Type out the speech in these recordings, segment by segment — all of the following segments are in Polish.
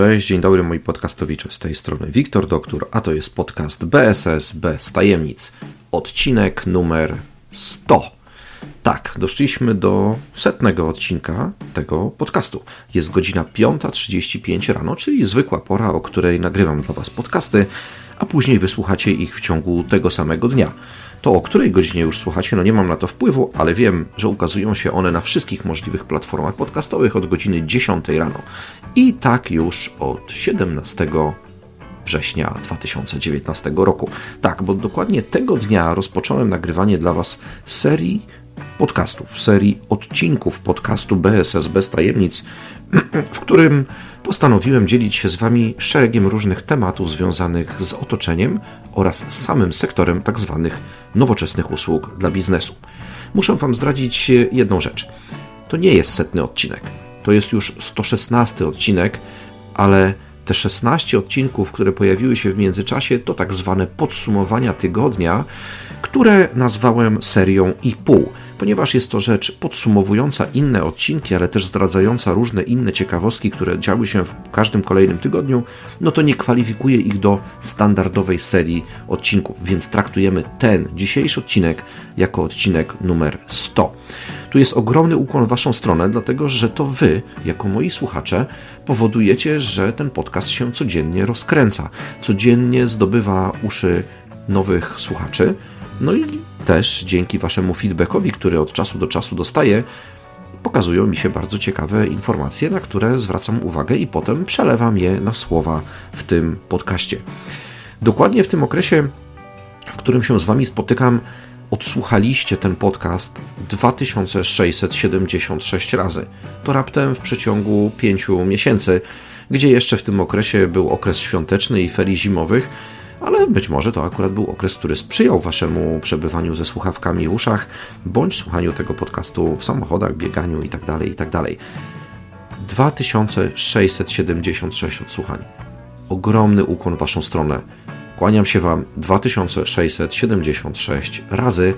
Cześć, dzień dobry moi podcastowicze. Z tej strony Wiktor Doktor, a to jest podcast BSS bez tajemnic. Odcinek numer 100. Tak, doszliśmy do setnego odcinka tego podcastu. Jest godzina 5.35 rano, czyli zwykła pora, o której nagrywam dla Was podcasty, a później wysłuchacie ich w ciągu tego samego dnia. To o której godzinie już słuchacie, no nie mam na to wpływu, ale wiem, że ukazują się one na wszystkich możliwych platformach podcastowych od godziny 10 rano. I tak już od 17 września 2019 roku. Tak, bo dokładnie tego dnia rozpocząłem nagrywanie dla Was serii podcastów, serii odcinków podcastu BSS bez tajemnic, w którym postanowiłem dzielić się z Wami szeregiem różnych tematów związanych z otoczeniem oraz samym sektorem tzw. Tak nowoczesnych usług dla biznesu. Muszę Wam zdradzić jedną rzecz. To nie jest setny odcinek. To jest już 116 odcinek, ale te 16 odcinków, które pojawiły się w międzyczasie, to tak zwane podsumowania tygodnia, które nazwałem serią i pół ponieważ jest to rzecz podsumowująca inne odcinki, ale też zdradzająca różne inne ciekawostki, które działy się w każdym kolejnym tygodniu, no to nie kwalifikuje ich do standardowej serii odcinków, więc traktujemy ten dzisiejszy odcinek jako odcinek numer 100. Tu jest ogromny ukłon w Waszą stronę, dlatego że to Wy, jako moi słuchacze, powodujecie, że ten podcast się codziennie rozkręca, codziennie zdobywa uszy nowych słuchaczy. No i też dzięki Waszemu feedbackowi, który od czasu do czasu dostaję, pokazują mi się bardzo ciekawe informacje, na które zwracam uwagę i potem przelewam je na słowa w tym podcaście. Dokładnie w tym okresie, w którym się z Wami spotykam, odsłuchaliście ten podcast 2676 razy. To raptem w przeciągu 5 miesięcy, gdzie jeszcze w tym okresie był okres świąteczny i ferii zimowych ale być może to akurat był okres, który sprzyjał Waszemu przebywaniu ze słuchawkami w uszach, bądź słuchaniu tego podcastu w samochodach, bieganiu itd. Itd. 2676 odsłuchań. Ogromny ukłon w Waszą stronę. Kłaniam się Wam 2676 razy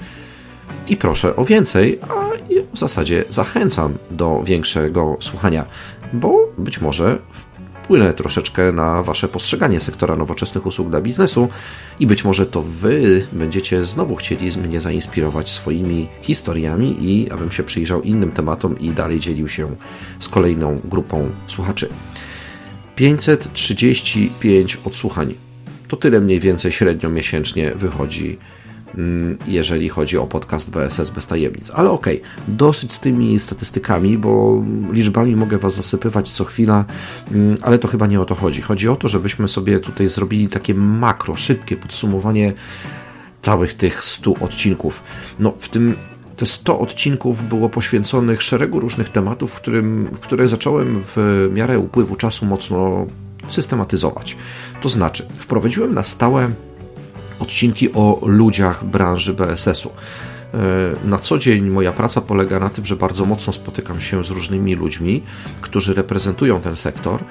i proszę o więcej, a w zasadzie zachęcam do większego słuchania, bo być może wpłynę troszeczkę na Wasze postrzeganie sektora nowoczesnych usług dla biznesu i być może to Wy będziecie znowu chcieli mnie zainspirować swoimi historiami i abym się przyjrzał innym tematom i dalej dzielił się z kolejną grupą słuchaczy. 535 odsłuchań. To tyle mniej więcej średnio miesięcznie wychodzi jeżeli chodzi o podcast BSS bez tajemnic. Ale okej, okay, dosyć z tymi statystykami, bo liczbami mogę Was zasypywać co chwila, mm, ale to chyba nie o to chodzi. Chodzi o to, żebyśmy sobie tutaj zrobili takie makro, szybkie podsumowanie całych tych 100 odcinków. No, w tym te 100 odcinków było poświęconych szeregu różnych tematów, w, którym, które zacząłem w miarę upływu czasu mocno systematyzować. To znaczy, wprowadziłem na stałe odcinki o ludziach branży BSS-u. E, na co dzień moja praca polega na tym, że bardzo mocno spotykam się z różnymi ludźmi, którzy reprezentują ten sektor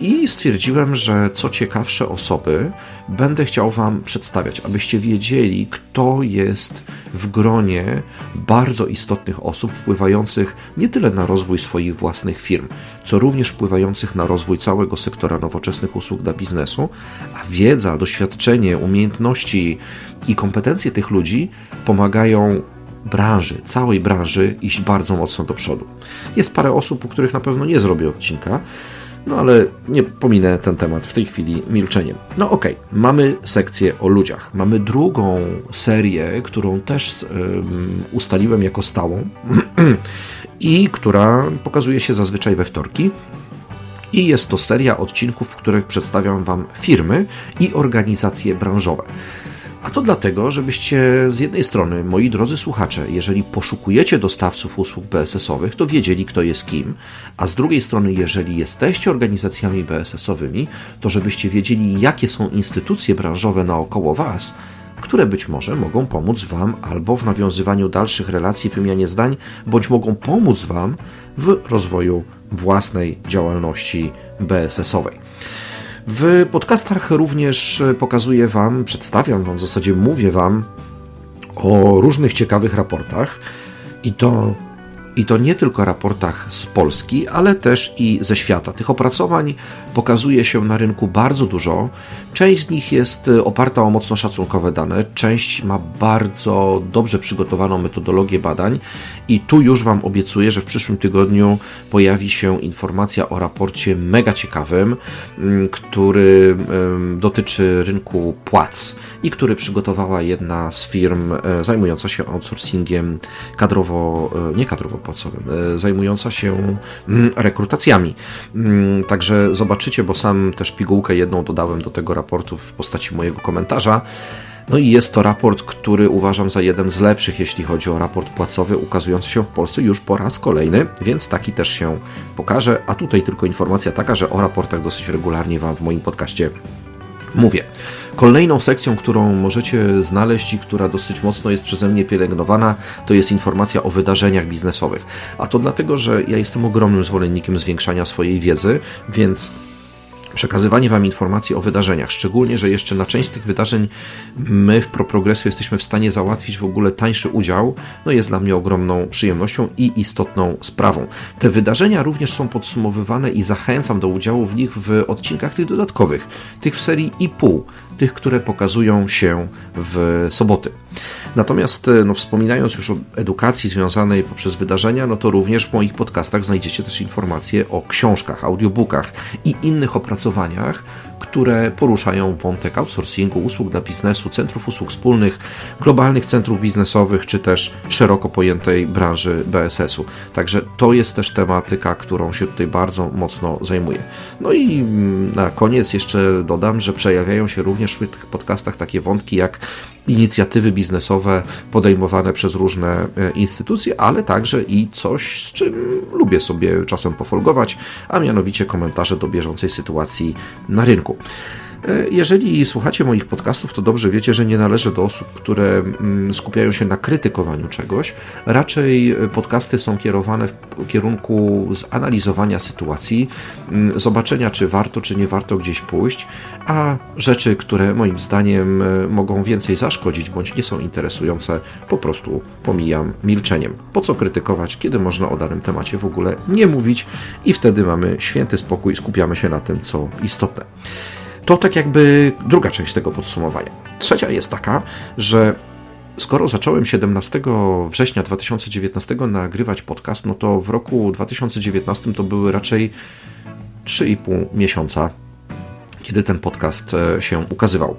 i stwierdziłem, że co ciekawsze osoby będę chciał Wam przedstawiać, abyście wiedzieli, kto jest w gronie bardzo istotnych osób wpływających nie tyle na rozwój swoich własnych firm, co również wpływających na rozwój całego sektora nowoczesnych usług dla biznesu, a wiedza, doświadczenie, umiejętności i kompetencje tych ludzi pomagają branży, całej branży iść bardzo mocno do przodu. Jest parę osób, u których na pewno nie zrobię odcinka, no ale nie pominę ten temat w tej chwili milczeniem. No okej, okay. mamy sekcję o ludziach. Mamy drugą serię, którą też ustaliłem jako stałą i która pokazuje się zazwyczaj we wtorki. I jest to seria odcinków, w których przedstawiam Wam firmy i organizacje branżowe. A to dlatego, żebyście z jednej strony, moi drodzy słuchacze, jeżeli poszukujecie dostawców usług BSS-owych, to wiedzieli, kto jest kim, a z drugiej strony, jeżeli jesteście organizacjami BSS-owymi, to żebyście wiedzieli, jakie są instytucje branżowe naokoło Was, które być może mogą pomóc Wam albo w nawiązywaniu dalszych relacji, wymianie zdań, bądź mogą pomóc Wam w rozwoju własnej działalności BSS-owej. W podcastach również pokazuję Wam, przedstawiam Wam, w zasadzie mówię Wam o różnych ciekawych raportach i to I to nie tylko raportach z Polski, ale też i ze świata. Tych opracowań pokazuje się na rynku bardzo dużo. Część z nich jest y, oparta o mocno szacunkowe dane, część ma bardzo dobrze przygotowaną metodologię badań i tu już Wam obiecuję, że w przyszłym tygodniu pojawi się informacja o raporcie mega ciekawym, mm, który dotyczy rynku płac i który przygotowała jedna z firm e, zajmująca się outsourcingiem kadrowo, e, nie kadrowo płacowym, e, zajmująca się mm, rekrutacjami. Mm, także zobaczycie, bo sam też pigułkę jedną dodałem do tego raportu w postaci mojego komentarza. No i jest to raport, który uważam za jeden z lepszych, jeśli chodzi o raport płacowy, ukazujący się w Polsce już po raz kolejny, więc taki też się pokaże. A tutaj tylko informacja taka, że o raportach dosyć regularnie Wam w moim podcaście mówię. Kolejną sekcją, którą możecie znaleźć i która dosyć mocno jest przeze mnie pielęgnowana, to jest informacja o wydarzeniach biznesowych. A to dlatego, że ja jestem ogromnym zwolennikiem zwiększania swojej wiedzy, więc przekazywanie Wam informacji o wydarzeniach, szczególnie, że jeszcze na część z tych wydarzeń my w ProProgresu jesteśmy w stanie załatwić w ogóle tańszy udział, no jest dla mnie ogromną przyjemnością i istotną sprawą. Te wydarzenia również są podsumowywane i zachęcam do udziału w nich w odcinkach tych dodatkowych, tych w serii i pół, tych, które pokazują się w soboty. Natomiast e, no, wspominając już o edukacji związanej poprzez wydarzenia, no to również w moich podcastach znajdziecie też informacje o książkach, audiobookach i innych opracowaniach, które poruszają wątek outsourcingu, usług dla biznesu, centrów usług wspólnych, globalnych centrów biznesowych, czy też szeroko pojętej branży BSS-u. Także to jest też tematyka, którą się tutaj bardzo mocno zajmuję. No i mm, na koniec jeszcze dodam, że przejawiają się również w tych podcastach takie wątki jak inicjatywy biznesowe podejmowane przez różne e, instytucje, ale także i coś, z czym lubię sobie czasem pofolgować, a mianowicie komentarze do bieżącej sytuacji na rynku. E, jeżeli słuchacie moich podcastów, to dobrze wiecie, że nie należę do osób, które mm, skupiają się na krytykowaniu czegoś. Raczej e, podcasty są kierowane w kierunku zanalizowania sytuacji, mm, zobaczenia, czy warto, czy nie warto gdzieś pójść, a rzeczy, które moim zdaniem e, mogą więcej zaszkodzić bądź nie są interesujące, po prostu pomijam milczeniem. Po co krytykować, kiedy można o danym temacie w ogóle nie mówić i wtedy mamy święty spokój, skupiamy się na tym, co istotne. To tak jakby druga część tego podsumowania. Trzecia jest taka, że skoro zacząłem 17 września 2019 nagrywać podcast, no to w roku 2019 to były raczej 3,5 miesiąca, kiedy ten podcast e, się ukazywał.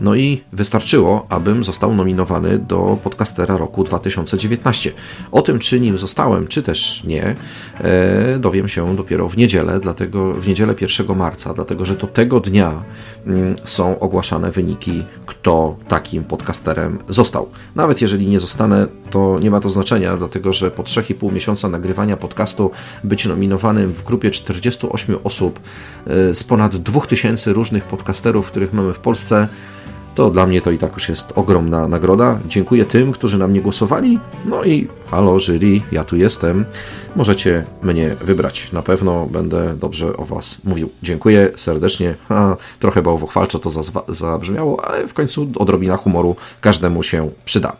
No i wystarczyło, abym został nominowany do podcastera roku 2019. O tym, czy nim zostałem, czy też nie, e, dowiem się dopiero w niedzielę, dlatego w niedzielę 1 marca, dlatego że to tego dnia mm, są ogłaszane wyniki, kto takim podcasterem został. Nawet jeżeli nie zostanę, to nie ma to znaczenia, dlatego że po 3,5 miesiąca nagrywania podcastu być nominowanym w grupie 48 osób e, z ponad 2000 różnych podcasterów, których mamy w Polsce, to dla mnie to i tak już jest ogromna nagroda. Dziękuję tym, którzy na mnie głosowali. No i halo, jury, ja tu jestem. Możecie mnie wybrać. Na pewno będę dobrze o Was mówił. Dziękuję serdecznie. Ha, trochę bałwochwalczo to zabrzmiało, ale w końcu odrobina humoru każdemu się przyda.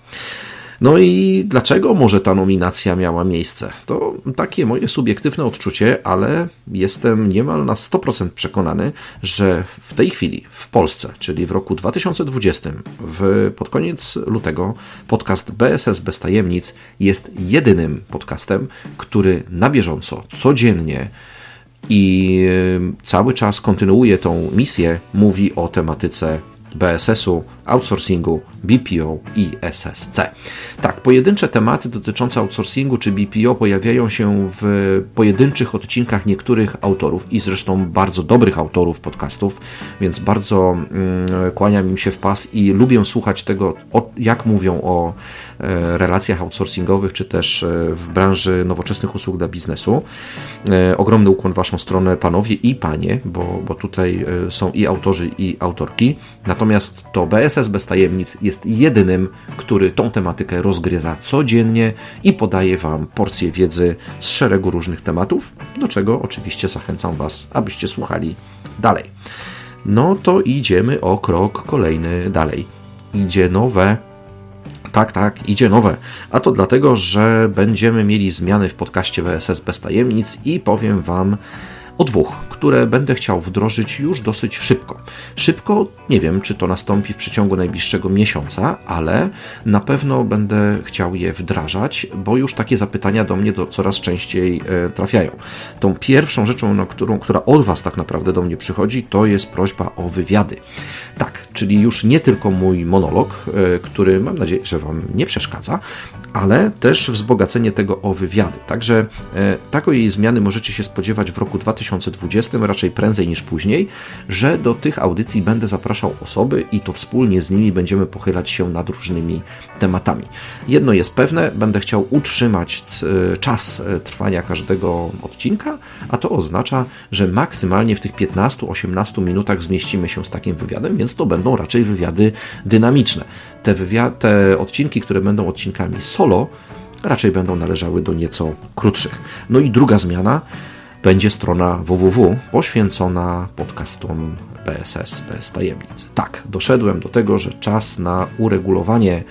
No i dlaczego może ta nominacja miała miejsce? To takie moje subiektywne odczucie, ale jestem niemal na 100% przekonany, że w tej chwili w Polsce, czyli w roku 2020, w, pod koniec lutego, podcast BSS Bez Tajemnic jest jedynym podcastem, który na bieżąco, codziennie i cały czas kontynuuje tą misję, mówi o tematyce BSS-u, outsourcingu, BPO i SSC. Tak, pojedyncze tematy dotyczące outsourcingu czy BPO pojawiają się w pojedynczych odcinkach niektórych autorów i zresztą bardzo dobrych autorów podcastów, więc bardzo mm, kłaniam im się w pas i lubię słuchać tego, jak mówią o e, relacjach outsourcingowych, czy też e, w branży nowoczesnych usług dla biznesu. E, ogromny ukłon w Waszą stronę, panowie i panie, bo, bo tutaj są i autorzy, i autorki. Natomiast to BSS bez tajemnic jest jedynym, który tą tematykę rozgryza codziennie i podaje Wam porcję wiedzy z szeregu różnych tematów, do czego oczywiście zachęcam Was, abyście słuchali dalej. No to idziemy o krok kolejny dalej. Idzie nowe Tak, tak, idzie nowe. A to dlatego, że będziemy mieli zmiany w podcaście WSS bez tajemnic i powiem Wam o dwóch, które będę chciał wdrożyć już dosyć szybko. Szybko, nie wiem, czy to nastąpi w przeciągu najbliższego miesiąca, ale na pewno będę chciał je wdrażać, bo już takie zapytania do mnie do, coraz częściej e, trafiają. Tą pierwszą rzeczą, no, którą, która od Was tak naprawdę do mnie przychodzi, to jest prośba o wywiady. Tak, czyli już nie tylko mój monolog, e, który mam nadzieję, że Wam nie przeszkadza, ale też wzbogacenie tego o wywiady. Także e, takiej zmiany możecie się spodziewać w roku 2020, raczej prędzej niż później, że do tych audycji będę zapraszał osoby i to wspólnie z nimi będziemy pochylać się nad różnymi tematami. Jedno jest pewne, będę chciał utrzymać e, czas e, trwania każdego odcinka, a to oznacza, że maksymalnie w tych 15-18 minutach zmieścimy się z takim wywiadem, więc to będą raczej wywiady dynamiczne. Te, te odcinki, które będą odcinkami solo, raczej będą należały do nieco krótszych. No i druga zmiana będzie strona www poświęcona podcastom PSS bez tajemnic. Tak, doszedłem do tego, że czas na uregulowanie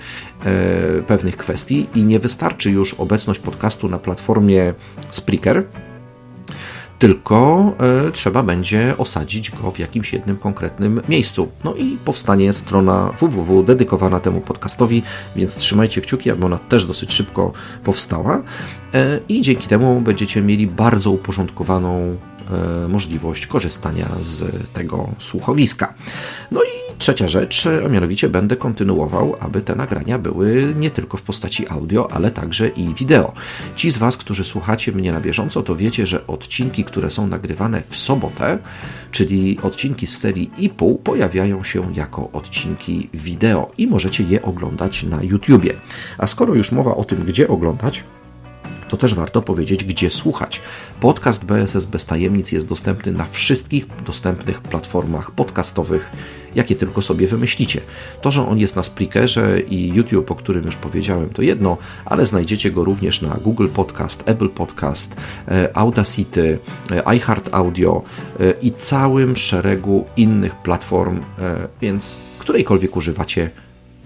e, pewnych kwestii i nie wystarczy już obecność podcastu na platformie Spreaker, tylko y, trzeba będzie osadzić go w jakimś jednym konkretnym miejscu. No i powstanie strona www dedykowana temu podcastowi, więc trzymajcie kciuki, aby ona też dosyć szybko powstała y, i dzięki temu będziecie mieli bardzo uporządkowaną możliwość korzystania z tego słuchowiska. No i trzecia rzecz, a mianowicie będę kontynuował, aby te nagrania były nie tylko w postaci audio, ale także i wideo. Ci z Was, którzy słuchacie mnie na bieżąco, to wiecie, że odcinki, które są nagrywane w sobotę, czyli odcinki z serii pół, pojawiają się jako odcinki wideo i możecie je oglądać na YouTubie. A skoro już mowa o tym, gdzie oglądać, to też warto powiedzieć, gdzie słuchać. Podcast BSS bez tajemnic jest dostępny na wszystkich dostępnych platformach podcastowych, jakie tylko sobie wymyślicie. To, że on jest na Spreakerze i YouTube, o którym już powiedziałem, to jedno, ale znajdziecie go również na Google Podcast, Apple Podcast, e, Audacity, e, iHeart Audio e, i całym szeregu innych platform, więc którejkolwiek używacie,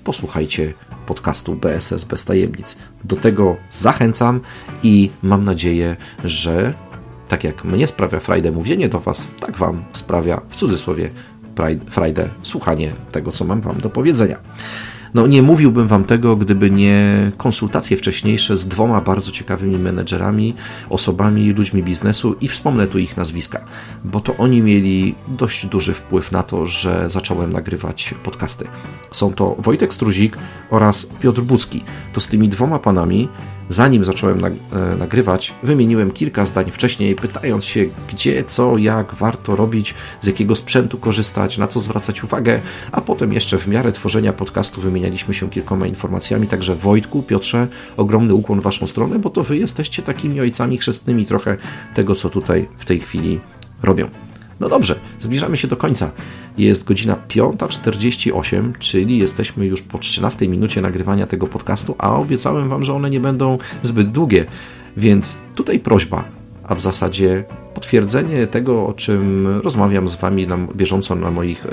posłuchajcie podcastu BSS bez tajemnic. Do tego zachęcam i mam nadzieję, że tak jak mnie sprawia Friday mówienie do Was, tak Wam sprawia w cudzysłowie Friday słuchanie tego, co mam Wam do powiedzenia. No, nie mówiłbym Wam tego, gdyby nie konsultacje wcześniejsze z dwoma bardzo ciekawymi menedżerami, osobami, ludźmi biznesu i wspomnę tu ich nazwiska, bo to oni mieli dość duży wpływ na to, że zacząłem nagrywać podcasty. Są to Wojtek Struzik oraz Piotr Bucki. To z tymi dwoma panami zanim zacząłem e, nagrywać, wymieniłem kilka zdań wcześniej, pytając się, gdzie, co, jak warto robić, z jakiego sprzętu korzystać, na co zwracać uwagę, a potem jeszcze w miarę tworzenia podcastu wymienialiśmy się kilkoma informacjami. Także Wojtku, Piotrze, ogromny ukłon w Waszą stronę, bo to Wy jesteście takimi ojcami chrzestnymi trochę tego, co tutaj w tej chwili robią. No dobrze, zbliżamy się do końca. Jest godzina 5.48, czyli jesteśmy już po 13 minucie nagrywania tego podcastu, a obiecałem Wam, że one nie będą zbyt długie. Więc tutaj prośba, a w zasadzie potwierdzenie tego, o czym rozmawiam z Wami na bieżąco na moich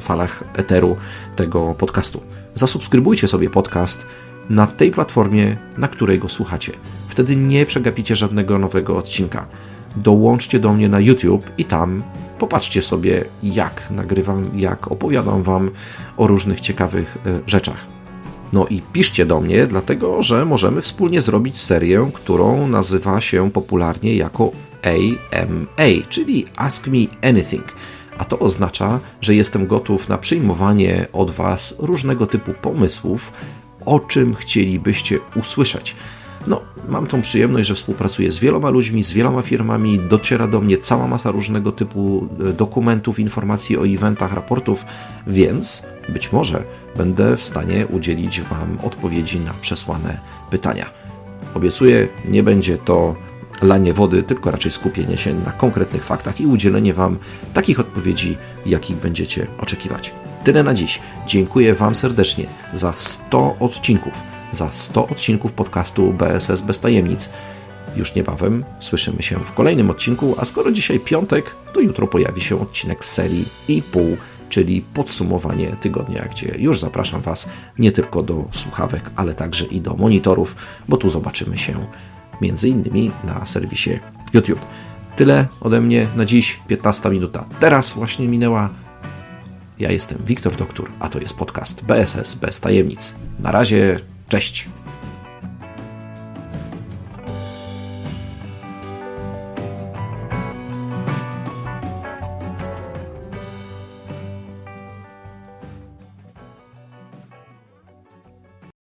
falach eteru tego podcastu. Zasubskrybujcie sobie podcast na tej platformie, na której go słuchacie. Wtedy nie przegapicie żadnego nowego odcinka dołączcie do mnie na YouTube i tam popatrzcie sobie, jak nagrywam, jak opowiadam Wam o różnych ciekawych e, rzeczach. No i piszcie do mnie, dlatego że możemy wspólnie zrobić serię, którą nazywa się popularnie jako AMA, czyli Ask Me Anything. A to oznacza, że jestem gotów na przyjmowanie od Was różnego typu pomysłów, o czym chcielibyście usłyszeć. No, mam tą przyjemność, że współpracuję z wieloma ludźmi, z wieloma firmami, dociera do mnie cała masa różnego typu e, dokumentów, informacji o eventach, raportów, więc być może będę w stanie udzielić Wam odpowiedzi na przesłane pytania. Obiecuję, nie będzie to lanie wody, tylko raczej skupienie się na konkretnych faktach i udzielenie Wam takich odpowiedzi, jakich będziecie oczekiwać. Tyle na dziś. Dziękuję Wam serdecznie za 100 odcinków za 100 odcinków podcastu BSS bez tajemnic. Już niebawem słyszymy się w kolejnym odcinku, a skoro dzisiaj piątek, to jutro pojawi się odcinek z serii i pół, czyli podsumowanie tygodnia, gdzie już zapraszam Was nie tylko do słuchawek, ale także i do monitorów, bo tu zobaczymy się między innymi na serwisie YouTube. Tyle ode mnie na dziś, 15 minuta. Teraz właśnie minęła. Ja jestem Wiktor Doktor, a to jest podcast BSS bez tajemnic. Na razie, cześć.